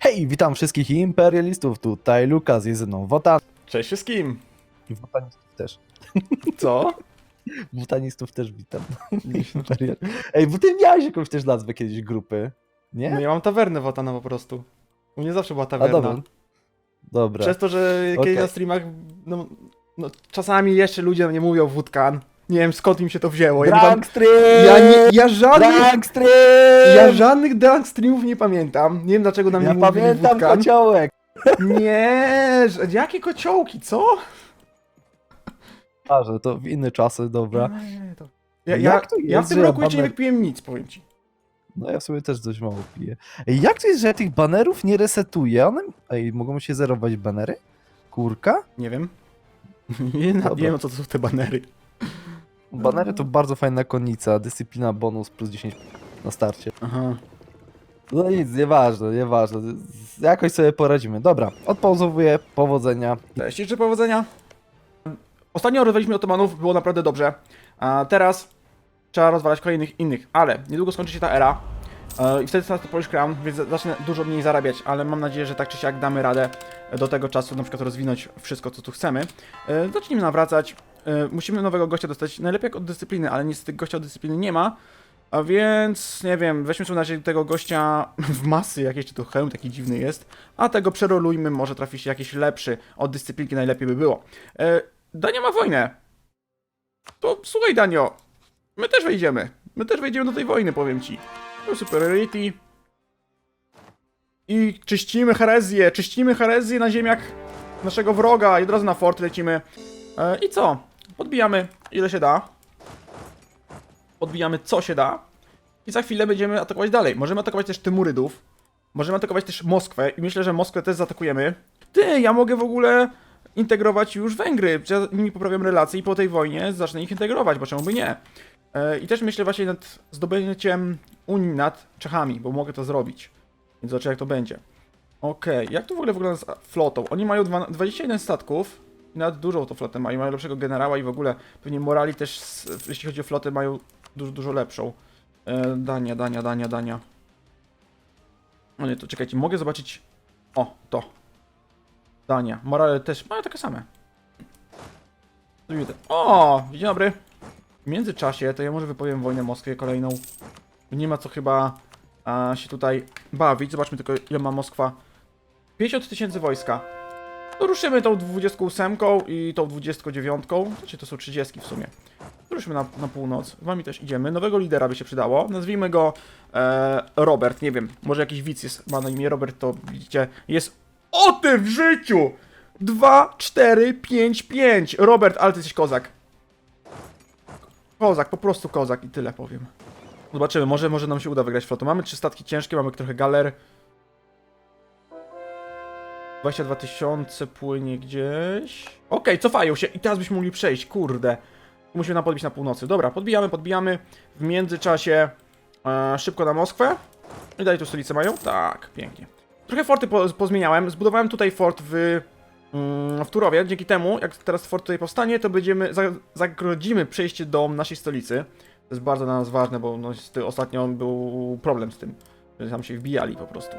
Hej, witam wszystkich imperialistów, tutaj Lukas, jest ze mną Wotan Cześć wszystkim! i wotanistów też. Co? Wotanistów też witam. Imperial. Ej, bo ty miałeś jakąś też nazwę kiedyś grupy, nie? No ja mam tawernę Wotana po prostu. U mnie zawsze była A tawerna. dobra. Dobra. Przez to, że kiedyś Okej. na streamach, no, no, czasami jeszcze ludzie nie mówią wódkan. Nie wiem skąd im się to wzięło. Ja, nie ja, nie, ja żadnych, Drunk stream! ja żadnych drunk streamów nie pamiętam. Nie wiem dlaczego na mnie ja mówili pamiętam wódkan. kociołek. Nie, że- jakie kociołki, co? A, że to w inne czasy, dobra. Nie, to... Ja, ja, Jak to ja w jest, tym że roku jeszcze nie baner- wypiłem nic, powiem ci. No ja sobie też dość mało piję. Ej, jak to jest, że ja tych banerów nie resetuję? One... Ej, mogą się zerować banery? Kurka? Nie wiem. Nie, na- Dobra. nie wiem co to są te banery. Banery to bardzo fajna konnica, dyscyplina bonus plus 10 na starcie. Aha. No nic, nieważne, nieważne. Z- Jakoś sobie poradzimy. Dobra, odpauzowuję, powodzenia. Cześć, życzę powodzenia. Ostatnio rozwaliliśmy otomanów, było naprawdę dobrze. A teraz trzeba rozwalać kolejnych innych, ale niedługo skończy się ta era. E, I wtedy starczy Polish Crown, więc zacznę dużo mniej zarabiać, ale mam nadzieję, że tak czy siak damy radę do tego czasu na przykład rozwinąć wszystko, co tu chcemy. E, Zacznijmy nawracać. E, Musimy nowego gościa dostać, najlepiej jak od dyscypliny, ale niestety gościa od dyscypliny nie ma. A więc, nie wiem, weźmy sobie na razie tego gościa w masy, jak jeszcze to hełm taki dziwny jest, a tego przerolujmy, może trafi się jakiś lepszy od dyscyplinki, najlepiej by było. Dania ma wojnę. To słuchaj, Danio, my też wejdziemy. My też wejdziemy do tej wojny, powiem ci. No, superiority. I czyścimy herezję, czyścimy herezję na ziemiach naszego wroga i od razu na fort lecimy. E, I co? Podbijamy ile się da. Podbijamy co się da. I za chwilę będziemy atakować dalej. Możemy atakować też Tymurydów. Możemy atakować też Moskwę i myślę, że Moskwę też zaatakujemy. Ty, ja mogę w ogóle integrować już Węgry. Ja z nimi poprawiam relacje i po tej wojnie zacznę ich integrować, bo czemu by nie? E, I też myślę właśnie nad zdobyciem Unii nad Czechami, bo mogę to zrobić. Więc zobaczę jak to będzie. Okej, jak to w ogóle wygląda z flotą? Oni mają dwa- 21 statków i nawet dużą tą flotę mają, mają lepszego generała i w ogóle pewnie morali też, jeśli chodzi o flotę, mają dużo, dużo lepszą. E, Dania, Dania, Dania, Dania. O nie, to czekajcie, mogę zobaczyć... O, to. Dania. Morale też mają takie same. O, dzień dobry. W międzyczasie to ja może wypowiem wojnę Moskwie kolejną. Nie ma co chyba a, się tutaj bawić. Zobaczmy tylko ile ma Moskwa. 50 tysięcy wojska. To ruszymy tą 28 i tą 29. Znaczy to są 30 w sumie. Ruszymy na, na północ. Wami też idziemy. Nowego lidera by się przydało. Nazwijmy go e, Robert. Nie wiem, może jakiś widz jest, ma na imię Robert, to widzicie. Jest o tym w życiu! 2, 4, 5, 5. Robert, ale ty jesteś kozak. Kozak, po prostu kozak i tyle powiem. Zobaczymy, może, może nam się uda wygrać flotą. Mamy trzy statki ciężkie, mamy trochę galer. 22 tysiące płynie gdzieś. Okej, cofają się i teraz byśmy mogli przejść, kurde. Musimy nam podbić na północy. Dobra, podbijamy, podbijamy. W międzyczasie e, szybko na Moskwę. I dalej tu stolicę mają? Tak, pięknie. Trochę forty po, pozmieniałem. Zbudowałem tutaj fort w, w Turowie. Dzięki temu, jak teraz fort tutaj powstanie, to będziemy, za- zagrodzimy przejście do naszej stolicy. To jest bardzo dla nas ważne, bo no, ostatnio był problem z tym, że tam się wbijali po prostu.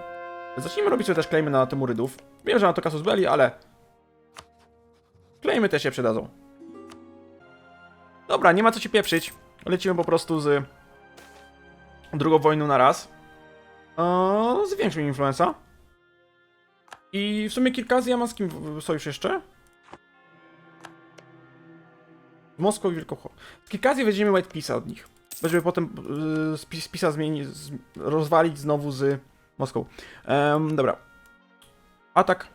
Zacznijmy robić sobie też klejmy na Tymurydów. Wiem, że na to kasus byli, ale... Klejmy też się przydadzą. Dobra, nie ma co się pieprzyć. Lecimy po prostu z drugą wojną na raz. Eee, zwiększmy influenza. I w sumie kilka z ja z kim w- sojusz jeszcze? Z Moskwą i Wielką Z Kilkazji weźmiemy White Pisa od nich. Żeby potem z Pis- Pisa zmienić, z, rozwalić znowu z Moskwą. Em, dobra. Atak.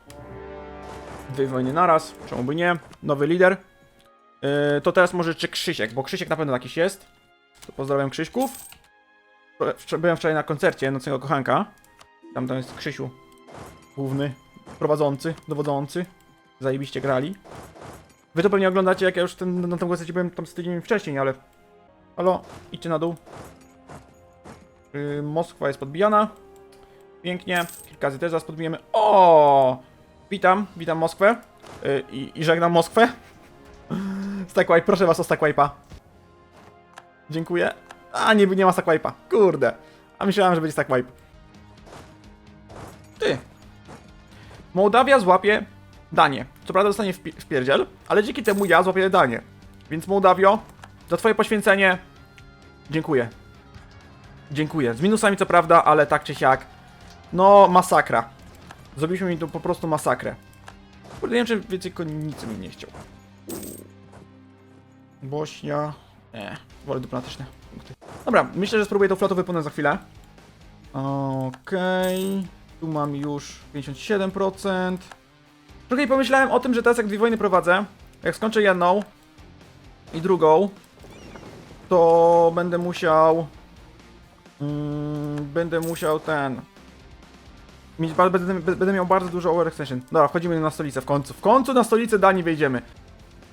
Dwie wojny naraz, czemu by nie? Nowy lider. Yy, to teraz może jeszcze Krzysiek, bo Krzysiek na pewno jakiś jest. To pozdrawiam Krzyśków. Byłem wczoraj na koncercie Nocnego Kochanka. Tam tam jest Krzysiu. Główny, prowadzący, dowodzący. Zajebiście grali. Wy to pewnie oglądacie, jak ja już ten, na tym koncercie byłem tam z tydzień wcześniej, ale... Halo, idźcie na dół. Yy, Moskwa jest podbijana. Pięknie. Kilka też zaraz podbijemy. O! Witam, witam Moskwę. Yy, i, I żegnam Moskwę. Stackwipe, proszę was o Stackwipe'a. Dziękuję. A, nie, nie ma Stackwipe'a. Kurde. A myślałem, że będzie Stackwipe. Ty, Mołdawia złapie Danię. Co prawda dostanie w, pi- w pierdziel, ale dzięki temu ja złapię Danię. Więc Mołdawio, za twoje poświęcenie dziękuję. Dziękuję. Z minusami co prawda, ale tak czy siak. No, masakra. Zrobiliśmy mi tu po prostu masakrę. Kurde, nie wiem, czy więcej konicy bym nie chciał. Bośnia. Nie, wolę dyplomatyczne. Dobra, myślę, że spróbuję tą flotą wypłynąć za chwilę. Okej. Tu mam już 57%. Trochę pomyślałem o tym, że teraz jak dwie wojny prowadzę, jak skończę jedną i drugą, to będę musiał... Mm, będę musiał ten... Mieć, będę, będę miał bardzo dużo overextension. Dobra, wchodzimy na stolicę w końcu. W końcu na stolicę Danii wejdziemy.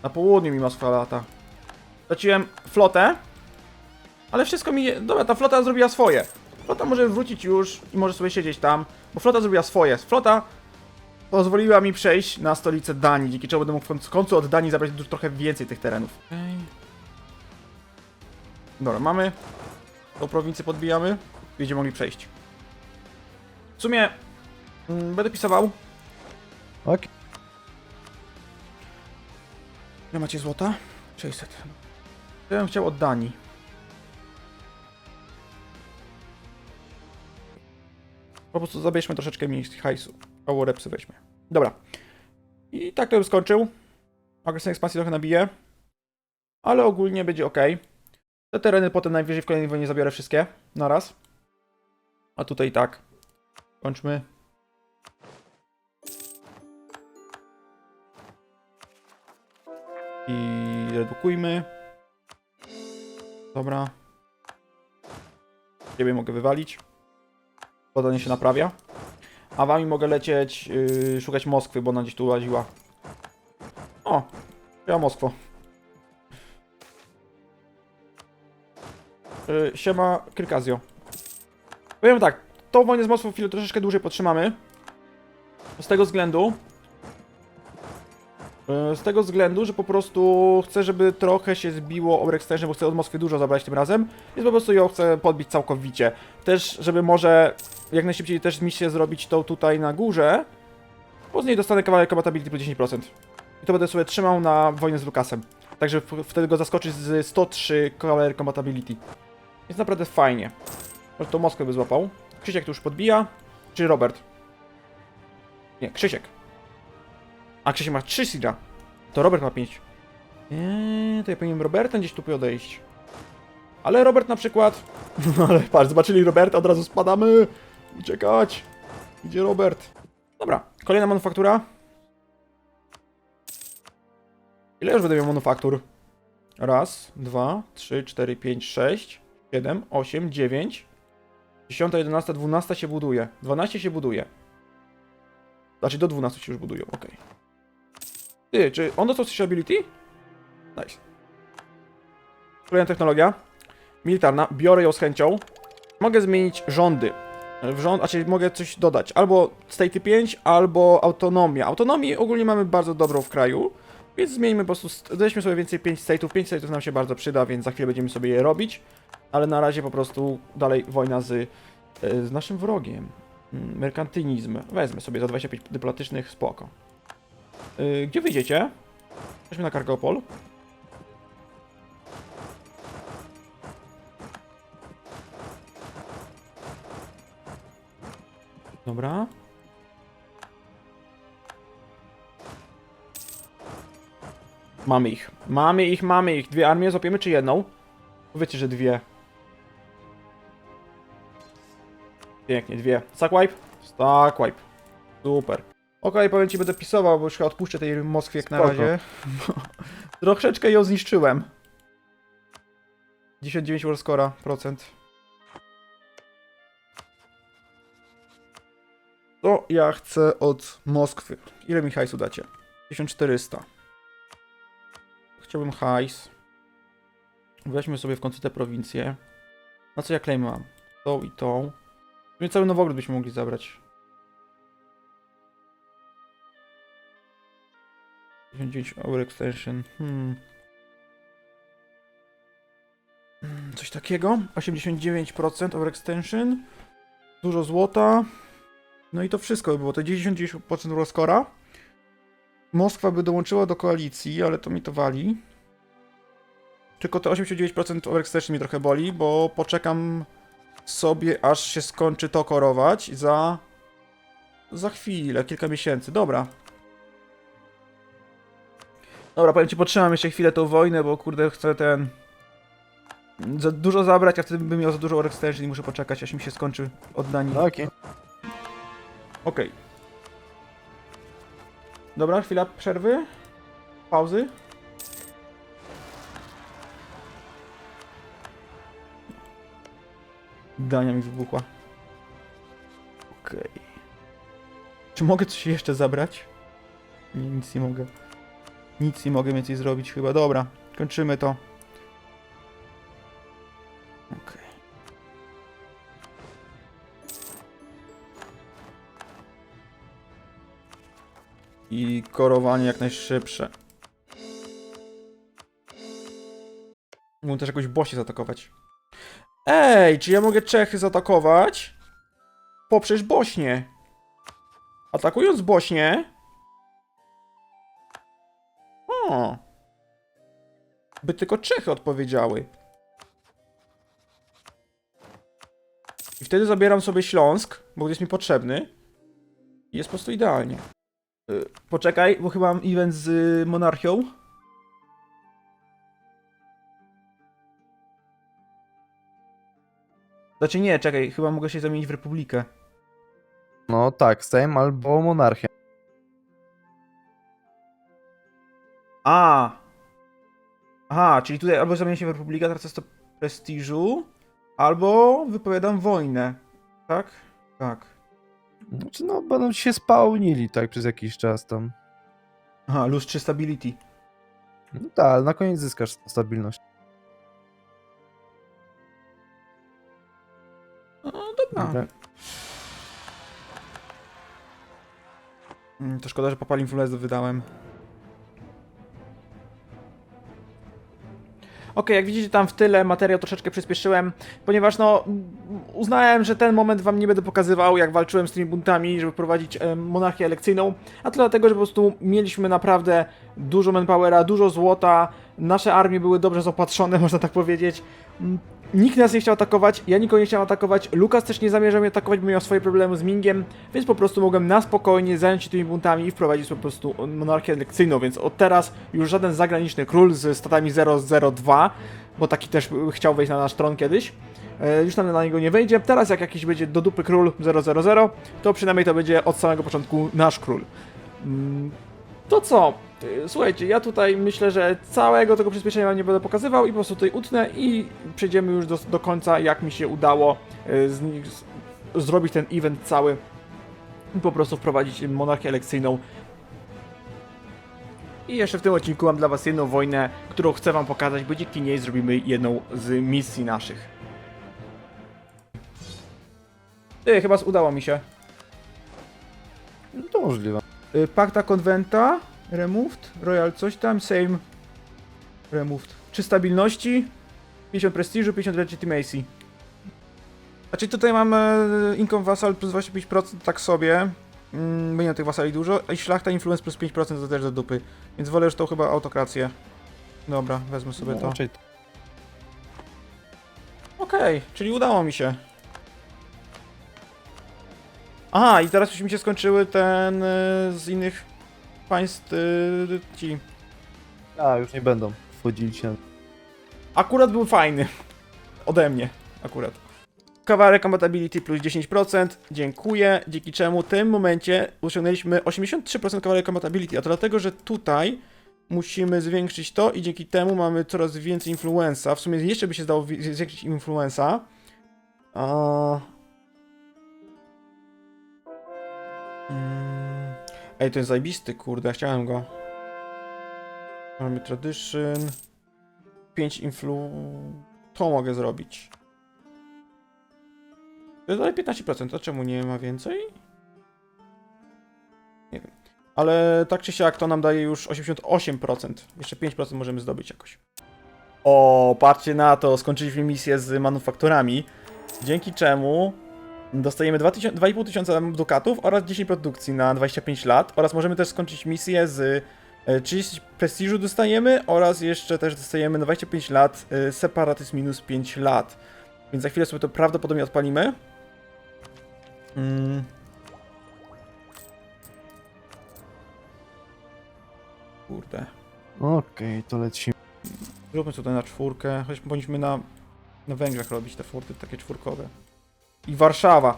Na południu mi Moskwa lata. Straciłem flotę, ale wszystko mi... Dobra, ta flota zrobiła swoje. Flota może wrócić już i może sobie siedzieć tam, bo flota zrobiła swoje. Flota pozwoliła mi przejść na stolicę Danii, dzięki czemu będę mógł w końcu- od Danii zabrać dużo, trochę więcej tych terenów. Dobra, mamy. Tą prowincję podbijamy. Będziemy mogli przejść. W sumie mm, będę pisował. Okej. Ile macie złota? 600. Ja bym chciał od Danii. Po prostu zabierzmy troszeczkę mniej hajsu. Albo repsy weźmy. Dobra. I tak to bym skończył. Agresywnej ekspansji trochę nabiję. Ale ogólnie będzie ok. Te tereny potem najwyżej w kolejnej wojnie zabiorę wszystkie. Na raz. A tutaj tak. Kończmy. I redukujmy. Dobra. Ciebie mogę wywalić. Podanie się naprawia. A wami mogę lecieć, yy, szukać Moskwy, bo ona gdzieś tu łaziła. O, ja Moskwo. Yy, siema, Krykazjo. Powiem tak, tą wojnę z Moskwą chwilę troszeczkę dłużej podtrzymamy. Z tego względu, E, Z tego względu, że po prostu chcę, żeby trochę się zbiło overextension, bo chcę od Moskwy dużo zabrać tym razem, więc po prostu ją chcę podbić całkowicie. Też, żeby może jak najszybciej też misję zrobić tą tutaj na górze, bo z niej dostanę kawałek compatibility plus 10%. I to będę sobie trzymał na wojnę z Lukasem. Także wtedy go zaskoczyć z 103 kawałek compatibility. Jest naprawdę fajnie. Może to Moskwę by złapał. Krzysiek tu już podbija. Czy Robert? Nie, Krzysiek. A Krzysiek ma 3 Sidra. To Robert ma 5. Eee, to ja powinienem Robertem gdzieś tu podejść. Ale Robert na przykład... No ale patrz, zobaczyli Roberta, od razu spadamy. Uciekać. Idzie Robert. Dobra, kolejna manufaktura. Ile już będę manufaktur? Raz, dwa, trzy, cztery, pięć, sześć, siedem, osiem, dziewięć. Dziesiąta, jedenasta, dwunasta się buduje. Dwanaście się buduje. Znaczy do 12 się już budują, okej. Ty, czy on dostał coś ability? Nice. Kolejna technologia. Militarna. Biorę ją z chęcią. Mogę zmienić rządy. W rząd, znaczy mogę coś dodać. Albo State 5, albo autonomia. Autonomii ogólnie mamy bardzo dobrą w kraju. Więc zmieńmy po prostu, st- weźmy sobie więcej 5 state'ów. 5 state'ów nam się bardzo przyda, więc za chwilę będziemy sobie je robić. Ale na razie po prostu dalej wojna z, e, z naszym wrogiem. Mm, Merkantylizm. Wezmę sobie za 25 dyplomatycznych, spoko. Yy, gdzie wyjdziecie? Jesteśmy na Kargopol. Dobra. Mamy ich. Mamy ich, mamy ich. Dwie armie złapiemy czy jedną? Powiedzcie, że dwie. Pięknie, dwie. Stack wipe? Stack wipe. Super. Okej, powiem ci, będę pisował, bo już chyba odpuszczę tej Moskwie jak na Spoko. razie. Troszeczkę ją zniszczyłem. 99 war scora, procent. To ja chcę od Moskwy. Ile mi hajsu dacie? 1400. Chciałbym hajs. Weźmy sobie w końcu te prowincje. Na co ja claim mam? Tą i tą. Więc cały Nowogród byśmy mogli zabrać. 99 overextension. Hmm. Hmm, Coś takiego. 89% overextension. Dużo złota. No i to wszystko by było, to 99% rozkora. Moskwa by dołączyła do koalicji, ale to mi to wali. Tylko te 89% overextension mnie trochę boli, bo poczekam sobie, aż się skończy to korować za... za chwilę, kilka miesięcy. Dobra. Dobra, powiem ci, potrzymam jeszcze chwilę tą wojnę, bo kurde chcę ten... Za dużo zabrać, a wtedy bym miał za dużo overextension i muszę poczekać, aż mi się skończy oddanie. No Okej. Dobra, chwila przerwy. Pauzy. Dania mi wybuchła. Okej. Czy mogę coś jeszcze zabrać? Nic nie mogę. Nic nie mogę więcej zrobić chyba. Dobra, kończymy to. Korowanie jak najszybsze. Mógł też jakoś Bosie zaatakować. Ej, czy ja mogę Czechy zaatakować? Poprzez Bośnię. Atakując Bośnię... O. By tylko Czechy odpowiedziały. I wtedy zabieram sobie Śląsk, bo jest mi potrzebny. I jest po prostu idealnie. Y, Poczekaj, bo chyba mam event z y, monarchią. Znaczy nie, czekaj, chyba mogę się zamienić w republikę. No tak, Sejm albo monarchia. A. Aha, czyli tutaj albo zamienię się w republikę, tracę 100 prestiżu, albo wypowiadam wojnę. Tak? Tak. Znaczy no, będą ci się spełnili tak przez jakiś czas tam. Aha, 3 stability. No tak, ale na koniec zyskasz stabilność. No dobra. Dobra. Mm, To szkoda, że popal influenza wydałem. Okej, jak widzicie tam w tyle materiał troszeczkę przyspieszyłem, ponieważ no uznałem, że ten moment wam nie będę pokazywał, jak walczyłem z tymi buntami, żeby prowadzić e, monarchię elekcyjną, a to dlatego, że po prostu mieliśmy naprawdę dużo manpowera, dużo złota, nasze armie były dobrze zaopatrzone, można tak powiedzieć. Nikt nas nie chciał atakować, ja nikogo nie chciałem atakować, Lukas też nie zamierzał mnie atakować, bo miał swoje problemy z Mingiem, więc po prostu mogłem na spokojnie zająć się tymi buntami i wprowadzić po prostu monarchię elekcyjną, więc od teraz już żaden zagraniczny król z statami 002, bo taki też chciał wejść na nasz tron kiedyś, e, już nam na niego nie wejdzie. Teraz jak jakiś będzie do dupy król 000, to przynajmniej to będzie od samego początku nasz król. Mm, To co? Y, Słuchajcie, ja tutaj myślę, że całego tego przyspieszenia wam nie będę pokazywał i po prostu tutaj utnę i przejdziemy już do, do końca, jak mi się udało y, z, z, zrobić ten event cały i po prostu wprowadzić monarchię elekcyjną. I jeszcze w tym odcinku mam dla was jedną wojnę, którą chcę wam pokazać, bo dzięki niej zrobimy jedną z misji naszych. Ty, chyba udało mi się. No to możliwe. Y, Pacta Conventa, removed, Royal coś tam, same, removed. Czy stabilności? 50 prestiżu, 50 legitimacy. Znaczy tutaj mam e, income vassal plus 25%, tak sobie. Mm, nie tych wasali dużo. I szlachta influence plus 5% to też do dupy. Więc wolę już tą chyba autokrację. Dobra, wezmę sobie No, to. raczej Okej, czyli udało mi się. Aha, i teraz już mi się skończyły ten y, z innych państw ci. A, już nie będą wchodzili się. Akurat był fajny. Ode mnie, akurat. Kawałek compatibility plus 10%, dziękuję, dzięki czemu w tym momencie osiągnęliśmy 83% kawałek compatibility, a to dlatego, że tutaj musimy zwiększyć to i dzięki temu mamy coraz więcej influenza. W sumie jeszcze by się zdało wi- zwiększyć influenza. A... Ej, to jest zajebisty, kurde, chciałem go. Mamy tradition. 5 influ... To mogę zrobić. To jest dalej 15%, a czemu nie ma więcej? Nie wiem. Ale tak czy siak to nam daje już 88%. Jeszcze 5% możemy zdobyć jakoś. O, patrzcie na to, skończyliśmy misję z manufakturami. Dzięki czemu Dostajemy 2000 2,5 tysiąca dukatów oraz 10 produkcji na 25 lat oraz możemy też skończyć misję z e, 30 prestiżu dostajemy oraz jeszcze też dostajemy na 25 lat e, separatyzm minus 5 lat. Więc za chwilę sobie to prawdopodobnie odpalimy. Mm. Kurde. Okej, to lecimy. Zróbmy tutaj na czwórkę, choć powinniśmy na, na Węgrzech robić te forty takie czwórkowe. I Warszawa!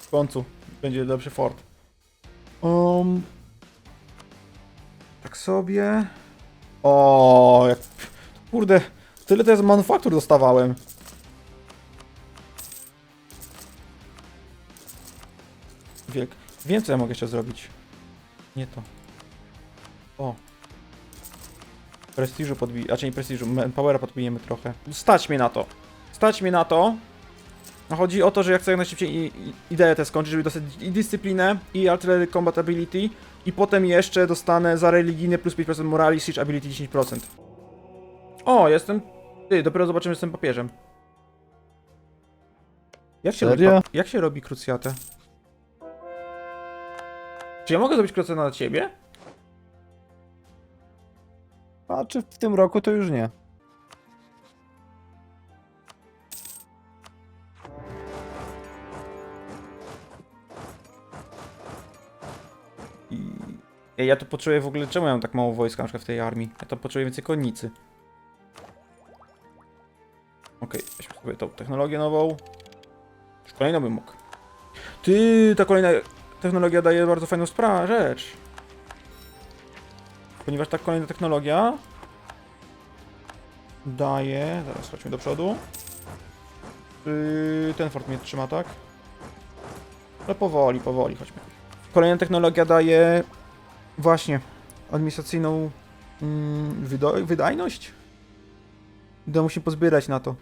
W końcu będzie lepszy fort. Um, tak sobie... O, jak... Kurde, tyle to z manufaktur dostawałem. Wielk. Wiem, co ja mogę jeszcze zrobić. Nie to. O. Prestiżu podbij... A czy nie prestiżu, Manpowera podbijemy trochę. Stać mnie na to. Stać mnie na to. Chodzi o to, że ja chcę jak najszybciej i, i, ideę tę skończyć, żeby dostać i dyscyplinę, i artillery combat ability, i potem jeszcze dostanę za religijny plus 5% morali, siege ability 10%. O, jestem... Ty, dopiero zobaczymy, że jestem papieżem. Jak się, robi, Serio? jak się robi krucjatę? Czy ja mogę zrobić krucjatę na ciebie? A czy w tym roku to już nie? Ja, tu poczuję w ogóle, czemu ja mam tak mało wojska na przykład w tej armii? Ja to poczuję więcej konnicy. Okej, weźmy sobie tą technologię nową. Już kolejną bym mógł. Ty, ta kolejna technologia daje bardzo fajną sprawę, rzecz. Ponieważ ta kolejna technologia daje... Zaraz, chodźmy do przodu. Yy, ten fort mnie trzyma, tak? No powoli, powoli, chodźmy. Kolejna technologia daje właśnie administracyjną mm, wydajność. To musimy pozbierać na to.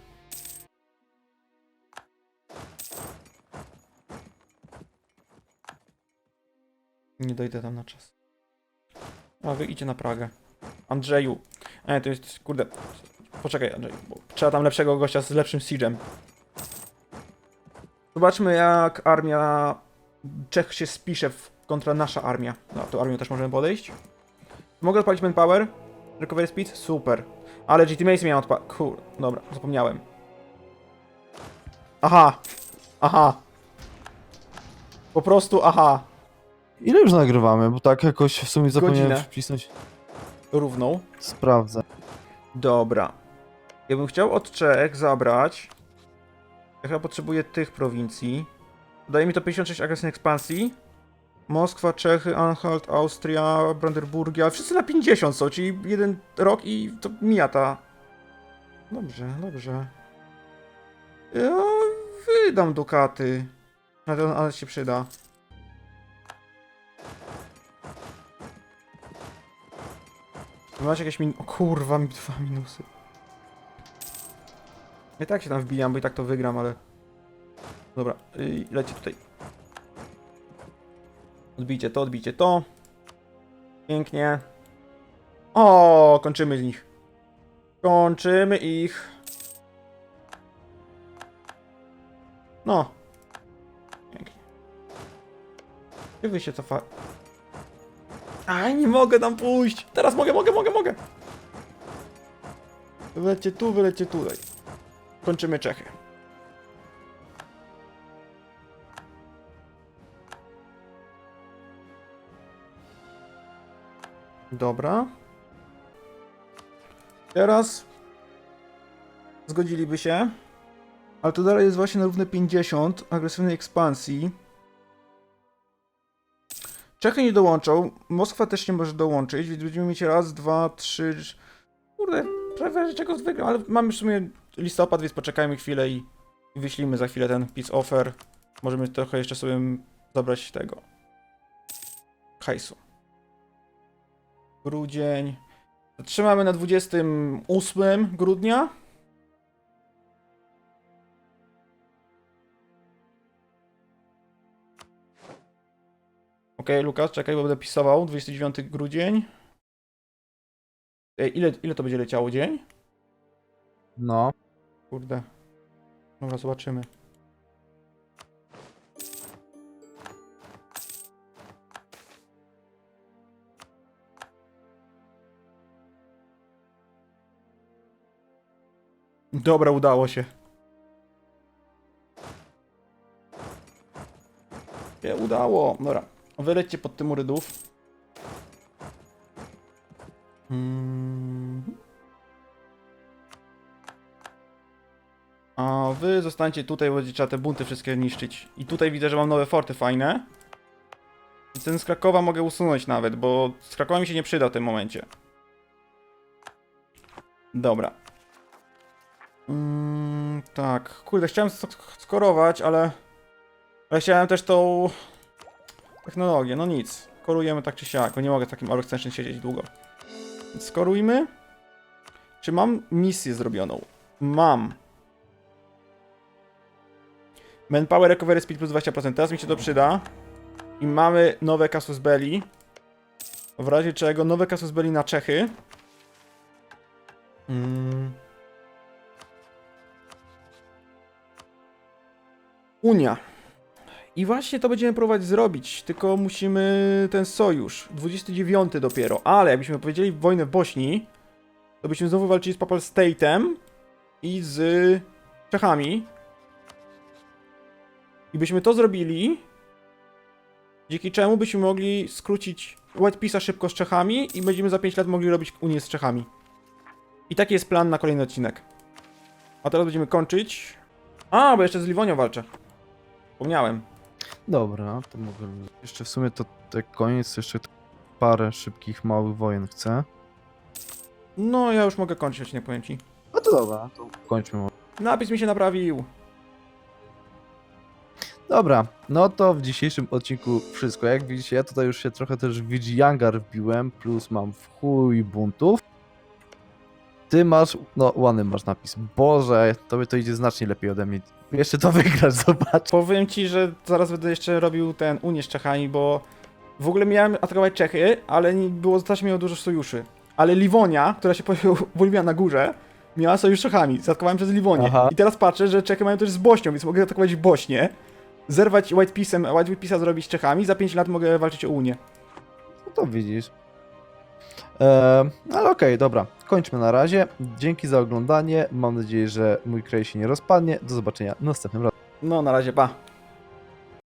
Nie dojdę tam na czas. A wy idzie na Pragę. Andrzeju. E, to jest, kurde. Poczekaj, Andrzej, bo trzeba tam lepszego gościa z lepszym siege'em. Zobaczmy jak armia Czech się spisze w kontra nasza armia. No, to armią też możemy podejść. Mogę odpalić manpower? Recovery speed? Super. Ale legitimacy miałem odpalić. Kur... Dobra, zapomniałem. Aha. Aha. Po prostu aha. Ile już nagrywamy? Bo tak jakoś w sumie zapomniałem Godzinę. Równą. Sprawdzę. Dobra. Ja bym chciał od Czech zabrać. Ja chyba potrzebuję tych prowincji. Daje mi to 56 agresywnej ekspansji. Moskwa, Czechy, Anhalt, Austria, Brandenburgia. Wszyscy na 50 są, czyli jeden rok i to mija ta. Dobrze, dobrze. Ja wydam dukaty. Na ale się przyda. Masz jakieś min... O kurwa, mi dwa minusy. I tak się tam wbijam, bo i tak to wygram, ale... Dobra, yy, lecie tutaj. Odbijcie to, odbijcie to. Pięknie. O, kończymy z nich. Kończymy ich. No. Pięknie. Gdzie wy się cofa... Aj, nie mogę tam pójść. Teraz mogę, mogę, mogę, mogę. Wylecie tu, wylecie tutaj. Kończymy Czechy. Dobra. Teraz zgodziliby się. Ale to dalej jest właśnie na równe 50 agresywnej ekspansji. Czechy nie dołączą, Moskwa też nie może dołączyć, więc będziemy mieć raz, dwa, trzy... Kurde, prawie że czegoś wygram, ale mamy w sumie listopad, więc poczekajmy chwilę i wyślimy za chwilę ten peace offer. Możemy trochę jeszcze sobie zabrać tego. Hajsu. Grudzień. Trzymamy na 28 grudnia. Okej, Lukas, czekaj, bo będę pisował. 29 grudzień. Ej, ile, ile to będzie leciało dzień? No. Kurde. Dobra, zobaczymy. Dobra, udało się. się udało. Dobra, wylećcie pod Tymurydów. Mm. A wy zostańcie tutaj, bo trzeba te bunty wszystkie niszczyć. I tutaj widzę, że mam nowe forty fajne. I ten z Krakowa mogę usunąć nawet, bo z Krakowa mi się nie przyda w tym momencie. Dobra. Mm, tak, kurde, chciałem sk- skorować, ale... Ale chciałem też tą... Technologię, no nic. Korujemy tak czy siak, bo nie mogę takim Extension siedzieć długo. Więc skorujmy. Czy mam misję zrobioną? Mam. Manpower Recovery Speed plus 20%. Teraz mi się to przyda. I mamy nowe Casus Belli. W razie czego nowe Casus Belli na Czechy. Mm. Unia. I właśnie to będziemy próbować zrobić, tylko musimy ten sojusz. 29 dopiero, ale jakbyśmy powiedzieli wojnę w Bośni, to byśmy znowu walczyli z Papal State'em i z Czechami. I byśmy to zrobili, dzięki czemu byśmy mogli skrócić White Peace'a szybko z Czechami i będziemy za 5 lat mogli robić Unię z Czechami. I taki jest plan na kolejny odcinek. A teraz będziemy kończyć. A, bo jeszcze z Liwonią walczę. Wspomniałem. Dobra, to mogę... Jeszcze w sumie to tak koniec, jeszcze parę szybkich, małych wojen chcę. No, ja już mogę kończyć odcinek, powiem ci. No to dobra, to kończmy. może. Napis mi się naprawił. Dobra, no to w dzisiejszym odcinku wszystko. Jak widzicie, ja tutaj już się trochę też w VG Yangar wbiłem, plus mam w chuj buntów. Ty masz, no ładny masz napis. Boże, tobie to idzie znacznie lepiej ode mnie. Jeszcze to wygrasz, zobacz. Powiem ci, że zaraz będę jeszcze robił ten Unię z Czechami, bo w ogóle miałem atakować Czechy, ale nie było, też miało dużo sojuszy. Ale Liwonia, która się pojawiła na górze, miała sojusz z Czechami. Zaatakowałem przez Liwonię. Aha. I teraz patrzę, że Czechy mają też z Bośnią, więc mogę atakować Bośnię, zerwać White Peace'em, White Peace'a zrobić z Czechami, za 5 lat mogę walczyć o Unię. No to widzisz. Ale okej, dobra. Kończmy na razie. Dzięki za oglądanie. Mam nadzieję, że mój kraj się nie rozpadnie. Do zobaczenia następnym razem. No, na razie, pa.